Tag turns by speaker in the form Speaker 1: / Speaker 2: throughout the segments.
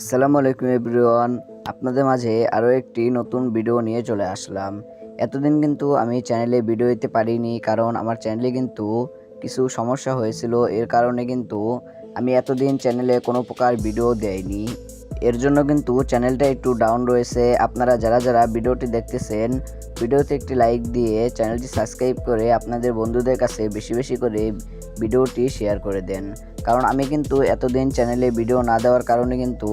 Speaker 1: আসসালামু আলাইকুম এভরিওয়ান। আপনাদের মাঝে আরও একটি নতুন ভিডিও নিয়ে চলে আসলাম। এতদিন কিন্তু আমি চ্যানেলে ভিডিও দিতে পারিনি, কারণ আমার চ্যানেলে কিন্তু কিছু সমস্যা হয়েছিল। এর কারণে কিন্তু আমি এতদিন চ্যানেলে কোনো প্রকার ভিডিও দেয়নি এর জন্য কিন্তু চ্যানেলটা একটু ডাউন রয়েছে। আপনারা যারা যারা ভিডিওটি দেখতেছেন, ভিডিওতে একটি লাইক দিয়ে চ্যানেলটি সাবস্ক্রাইব করে আপনাদের বন্ধুদের কাছে বেশি বেশি করে ভিডিওটি শেয়ার করে দেন। কারণ আমি কিন্তু এতদিন চ্যানেলে ভিডিও না দেওয়ার কারণে কিন্তু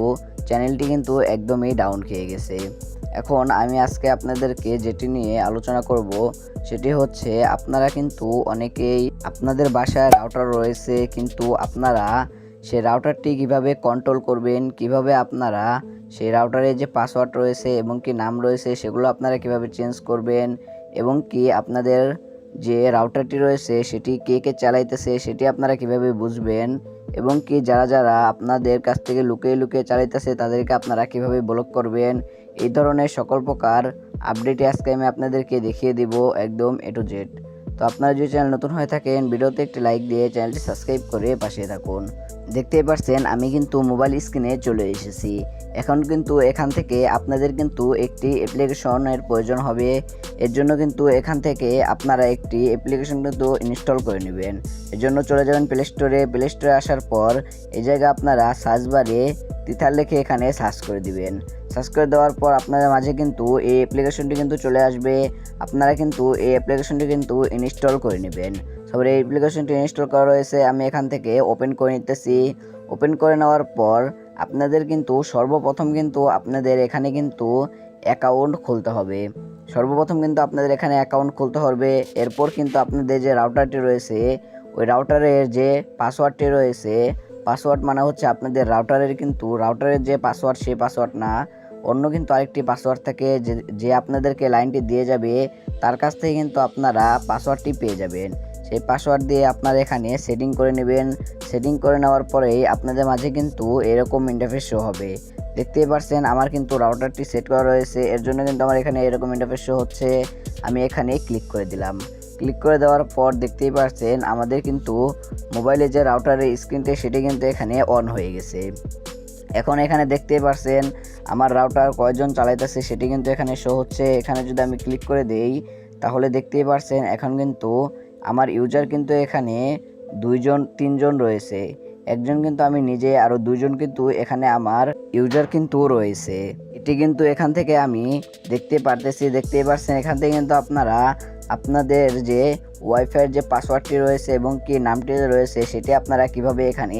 Speaker 1: চ্যানেলটি কিন্তু একদমই ডাউন খেয়ে গেছে। এখন আমি আজকে আপনাদেরকে যেটি নিয়ে আলোচনা করব, সেটি হচ্ছে আপনারা কিন্তু অনেকেই আপনাদের বাসায় রাউটার রয়েছে, কিন্তু আপনারা সেই রাউটারটি কীভাবে কন্ট্রোল করবেন, কীভাবে আপনারা সেই রাউটারে যে পাসওয়ার্ড রয়েছে এবং কি নাম রয়েছে, সেগুলো আপনারা কীভাবে চেঞ্জ করবেন এবং কি আপনাদের যে রাউটারটি রয়েছে, সেটি কে কে চালাইতেছে, সেটি আপনারা কীভাবে বুঝবেন? এবং কি যারা যারা আপনাদের কাছ থেকে লুকিয়ে লুকিয়ে চালাইতেছে, তাদেরকে আপনারা কীভাবে ব্লক করবেন? এই ধরনের সকল প্রকার আপডেট আজকে আমি আপনাদেরকে দেখিয়ে দিব একদম এ টু জেড তো আপনারা যদি চ্যানেল নতুন হয়ে থাকেন, ভিডিওতে একটি লাইক দিয়ে চ্যানেলটি সাবস্ক্রাইব করে পাশে থাকুন। দেখতেই পাচ্ছেন আমি কিন্তু মোবাইল স্ক্রিনে চলে এসেছি। এখন কিন্তু এখান থেকে আপনাদের কিন্তু একটি অ্যাপ্লিকেশনের প্রয়োজন হবে। এর জন্য কিন্তু এখান থেকে আপনারা একটি অ্যাপ্লিকেশন কিন্তু ইনস্টল করে নেবেন। এর জন্য চলে যাবেন প্লে স্টোরে প্লে স্টোরে আসার পর এই জায়গায় আপনারা সার্চ বারে তিথার লিখে এখানে সার্চ করে দিবেন। সার্চ করে দেওয়ার পর আপনাদের মাঝে কিন্তু এই অ্যাপ্লিকেশনটি কিন্তু চলে আসবে। আপনারা কিন্তু এই অ্যাপ্লিকেশনটি কিন্তু ইনস্টল করে নেবেন। সবার এই অ্যাপ্লিকেশনটি ইনস্টল করা রয়েছে, আমি এখান থেকে ওপেন করে নিতেছি। ওপেন করে নেওয়ার পর আপনাদের কিন্তু সর্বপ্রথম কিন্তু আপনাদের এখানে কিন্তু অ্যাকাউন্ট খুলতে হবে। সর্বপ্রথম কিন্তু আপনাদের এখানে অ্যাকাউন্ট খুলতে হবে। এরপর কিন্তু আপনাদের যে রাউটারটি রয়েছে, ওই রাউটারের যে পাসওয়ার্ডটি রয়েছে পাসওয়ার্ড মানে হচ্ছে আপনাদের রাউটারের কিন্তু রাউটারের যে পাসওয়ার্ড সেই পাসওয়ার্ড না। অন্য কিন্তু আরেকটি পাসওয়ার্ড থাকে যে যে আপনাদেরকে লাইনটি দিয়ে যাবে, তার কাছ থেকে কিন্তু আপনারা পাসওয়ার্ডটি পেয়ে যাবেন। সেই পাসওয়ার্ড দিয়ে আপনারা এখানে সেটিং করে নেবেন। সেটিং করে নেওয়ার পরেই আপনাদের মাঝে কিন্তু এরকম ইন্টারফেস শো হবে। দেখতেই পারছেন, আমার কিন্তু রাউটারটি সেট করা রয়েছে। এর জন্য কিন্তু আমার এখানে এরকম ইন্টারফেস শো হচ্ছে। আমি এখানে ক্লিক করে দিলাম। ক্লিক করে দেওয়ার পর দেখতেই পারছেন, আমাদের কিন্তু মোবাইলে যে রাউটারের স্ক্রিনটি সেটি কিন্তু এখানে অন হয়ে গেছে। এখন এখানে দেখতেই পারছেন আমার রাউটার কয়জন চালাইতেছে সেটি কিন্তু এখানে শো হচ্ছে। এখানে যদি আমি ক্লিক করে দেই, তাহলে দেখতেই পারছেন এখন কিন্তু আমার ইউজার কিন্তু এখানে দুইজন, তিনজন রয়েছে। একজন কিন্তু আমি নিজে আরও দুইজন কিন্তু এখানে আমার ইউজার কিন্তু রয়েছে। এটি কিন্তু এখান থেকে আমি দেখতে পারতেছি, দেখতেই পারছেন এখান থেকে কিন্তু আপনারা আপনাদের যে ওয়াইফাইয়ের যে পাসওয়ার্ডটি রয়েছে এবং কি নামটি রয়েছে সেটি আপনারা কীভাবে এখানে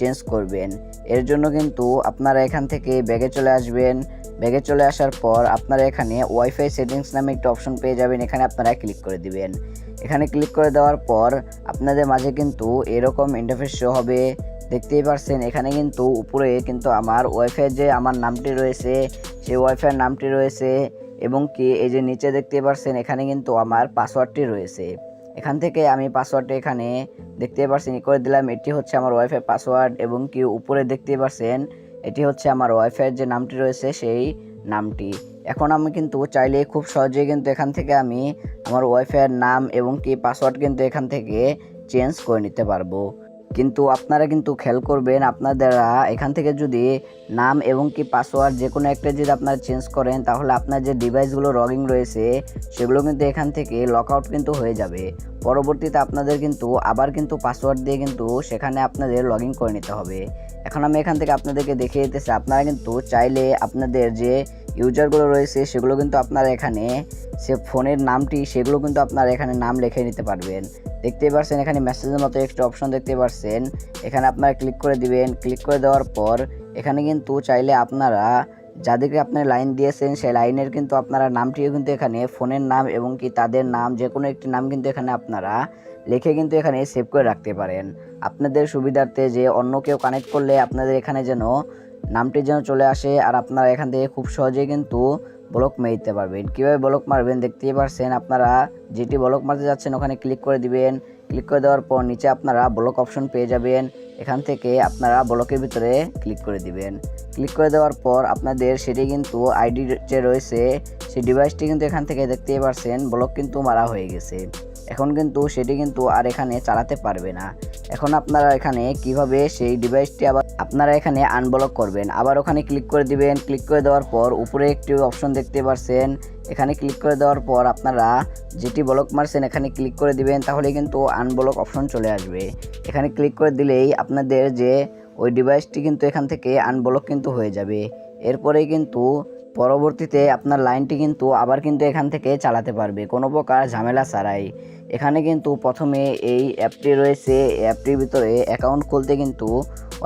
Speaker 1: চেঞ্জ করবেন। এর জন্য কিন্তু আপনারা এখান থেকে ব্যাগে চলে আসবেন। ব্যাগে চলে আসার পর আপনারা এখানে ওয়াইফাই সেটিংস নামে একটা অপশন পেয়ে যাবেন। এখানে আপনারা ক্লিক করে দিবেন। এখানে ক্লিক করে দেওয়ার পর আপনাদের মাঝে কিন্তু এরকম ইন্টারফেস শো হবে। দেখতেই পারছেন, এখানে কিন্তু উপরে কিন্তু আমার ওয়াইফাই যে আমার নামটি রয়েছে, সেই ওয়াইফাইয়ের নামটি রয়েছে এবং কি এই যে নিচে দেখতে পারছেন, এখানে কিন্তু আমার পাসওয়ার্ডটি রয়েছে। এখান থেকে আমি পাসওয়ার্ডটি এখানে দেখতে পারছেন করে দিলাম। এটি হচ্ছে আমার ওয়াইফাই পাসওয়ার্ড এবং কি উপরে দেখতে পারছেন, এটি হচ্ছে আমার ওয়াইফাইয়ের যে নামটি রয়েছে, সেই নামটি। এখন আমি কিন্তু চাইলে খুব সহজেই কিন্তু এখান থেকে আমি আমার ওয়াইফাইয়ের নাম এবং কি পাসওয়ার্ড কিন্তু এখান থেকে চেঞ্জ করে নিতে পারব। কিন্তু আপনারা কিন্তু খেয়াল করবেন, আপনারা এখান থেকে যদি নাম এবং কি পাসওয়ার্ড যে কোনো একটা যদি আপনারা চেঞ্জ করেন, তাহলে আপনার যে ডিভাইসগুলো লগিং রয়েছে, সেগুলো কিন্তু এখান থেকে লক আউট কিন্তু হয়ে যাবে। পরবর্তীতে আপনাদের কিন্তু আবার কিন্তু পাসওয়ার্ড দিয়ে কিন্তু সেখানে আপনাদের লগ করে নিতে হবে। এখন আমি এখান থেকে আপনাদেরকে দেখিয়ে দিতেছি, আপনারা কিন্তু চাইলে আপনাদের যে ইউজারগুলো রয়েছে, সেগুলো কিন্তু আপনারা এখানে, সে ফোনের নামটি, সেগুলো কিন্তু আপনারা এখানে নাম লিখে নিতে পারবেন। দেখতেই পারছেন, এখানে মেসেজের মতো একটা অপশন দেখতে পারছেন। এখানে আপনারা ক্লিক করে দিবেন। ক্লিক করে দেওয়ার পর, এখানে কিন্তু চাইলে আপনারা যাদেরকে আপনার লাইন দিয়েছেন, সেই লাইনের কিন্তু আপনারা নামটিও কিন্তু এখানে, ফোনের নাম এবং কি তাদের নাম যে কোনো একটি নাম কিন্তু এখানে আপনারা লিখে কিন্তু এখানে সেভ করে রাখতে পারেন। আপনাদের সুবিধার্থে যে অন্য কেউ কানেক্ট করলে আপনাদের এখানে যেন নামটি যেন চলে আসে আর আপনারা এখান থেকে খুব সহজেই কিন্তু ব্লক মেরে দিতে পারবেন। কীভাবে ব্লক মারবেন দেখতেই পারছেন আপনারা যেটি ব্লক মারতে যাচ্ছেন ওখানে ক্লিক করে দিবেন। ক্লিক করে দেওয়ার পর নিচে আপনারা ব্লক অপশন পেয়ে যাবেন। এখান থেকে আপনারা ব্লকের ভিতরে ক্লিক করে দিবেন। ক্লিক করে দেওয়ার পর আপনাদের সেটি কিন্তু আইডি যে রয়েছে, সেই ডিভাইসটি কিন্তু এখান থেকে দেখতেই পারছেন ব্লক কিন্তু মারা হয়ে গেছে। এখন কিন্তু সেটি কিন্তু আর এখানে চালাতে পারবে না। এখন আপনারা এখানে কীভাবে সেই ডিভাইসটি আবার আপনারা এখানে আনব্লক করবেন। আবার ওখানে ক্লিক করে দিবেন। ক্লিক করে দেওয়ার পর উপরে একটি অপশন দেখতে পারছেন। এখানে ক্লিক করে দেওয়ার পর আপনারা যেটি ব্লক মারছেন এখানে ক্লিক করে দিবেন, তাহলে কিন্তু আনব্লক অপশন চলে আসবে। এখানে ক্লিক করে দিলেই আপনাদের যে ওই ডিভাইসটি কিন্তু এখান থেকে আনব্লক কিন্তু হয়ে যাবে। এরপরেই কিন্তু পরবর্তীতে আপনার লাইনটি কিন্তু আবার কিন্তু এখান থেকে চালাতে পারবে। কোনো প্রকার ঝামেলা ছাড়াই। এখানে কিন্তু প্রথমে এই অ্যাপটি রয়েছে। অ্যাপটির ভিতরে অ্যাকাউন্ট খুলতে কিন্তু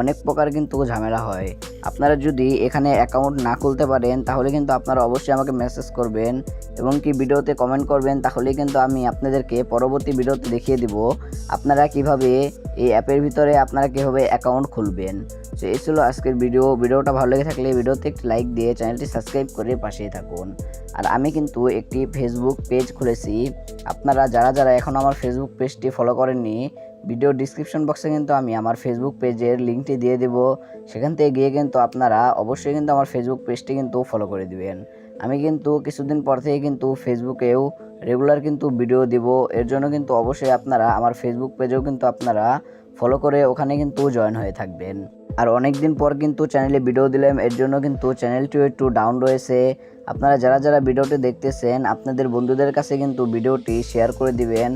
Speaker 1: অনেক প্রকার কিন্তু ঝামেলা হয়। আপনারা যদি এখানে অ্যাকাউন্ট না খুলতে পারেন, তাহলে কিন্তু আপনারা অবশ্যই আমাকে মেসেজ করবেন এবং কি ভিডিওতে কমেন্ট করবেন, তাহলে কিন্তু আমি আপনাদেরকে পরবর্তী ভিডিওতে দেখিয়ে দিব আপনারা কীভাবে এই অ্যাপের ভিতরে আপনারা কীভাবে অ্যাকাউন্ট খুলবেন। তো এই ছিল আজকের ভিডিও। ভিডিওটা ভালো লেগে থাকলে ভিডিওতে একটি লাইক দিয়ে চ্যানেলটি সাবস্ক্রাইব করে পাশেই থাকুন। আর আমি কিন্তু একটি ফেসবুক পেজ খুলেছি। আপনারা যারা যারা এখন আমার ফেসবুক পেজটি ফলো করেননি ভিডিও ডিসক্রিপশন বক্সে কিন্তু আমি আমার ফেসবুক পেজের লিঙ্কটি দিয়ে দেব। সেখান থেকে গিয়ে কিন্তু আপনারা অবশ্যই কিন্তু আমার ফেসবুক পেজটি কিন্তু ফলো করে দিবেন। আমি কিন্তু কিছুদিন পর থেকে কিন্তু ফেসবুকেও রেগুলার কিন্তু ভিডিও দিব। এর জন্য কিন্তু অবশ্যই আপনারা আমার ফেসবুক পেজেও কিন্তু আপনারা ফলো করে ওখানে কিন্তু জয়েন হয়ে থাকবেন। আর অনেক দিন পর কিন্তু চ্যানেলে ভিডিও দিলাম, এর জন্য কিন্তু চ্যানেলটিও একটু ডাউন রয়েছে। আপনারা যারা যারা ভিডিওটি দেখতেছেন, আপনাদের বন্ধুদের কাছে কিন্তু ভিডিওটি শেয়ার করে দিবেন,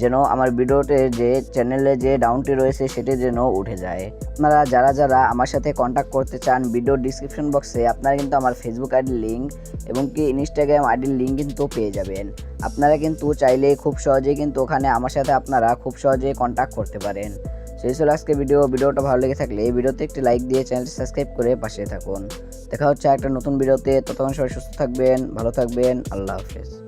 Speaker 1: যেন আমার ভিডিওতে যে চ্যানেলে যে ডাউনটি রয়েছে, সেটি যেন উঠে যায়। আপনারা যারা যারা আমার সাথে কন্ট্যাক্ট করতে চান ভিডিও ডিসক্রিপশন বক্সে আপনারা কিন্তু আমার ফেসবুক আইডির লিঙ্ক এবং কি ইনস্টাগ্রাম আইডির লিঙ্ক কিন্তু পেয়ে যাবেন। আপনারা কিন্তু চাইলে খুব সহজেই কিন্তু ওখানে আমার সাথে আপনারা খুব সহজেই কন্ট্যাক্ট করতে পারেন। সেই ছিল আজকে ভিডিও ভিডিওটা ভালো লেগে থাকলে এই ভিডিওতে একটি লাইক দিয়ে চ্যানেলটি সাবস্ক্রাইব করে পাশে থাকুন। দেখা হচ্ছে একটা নতুন ভিডিওতে ততক্ষণ সবাই সুস্থ থাকবেন, ভালো থাকবেন। আল্লাহ হাফেজ।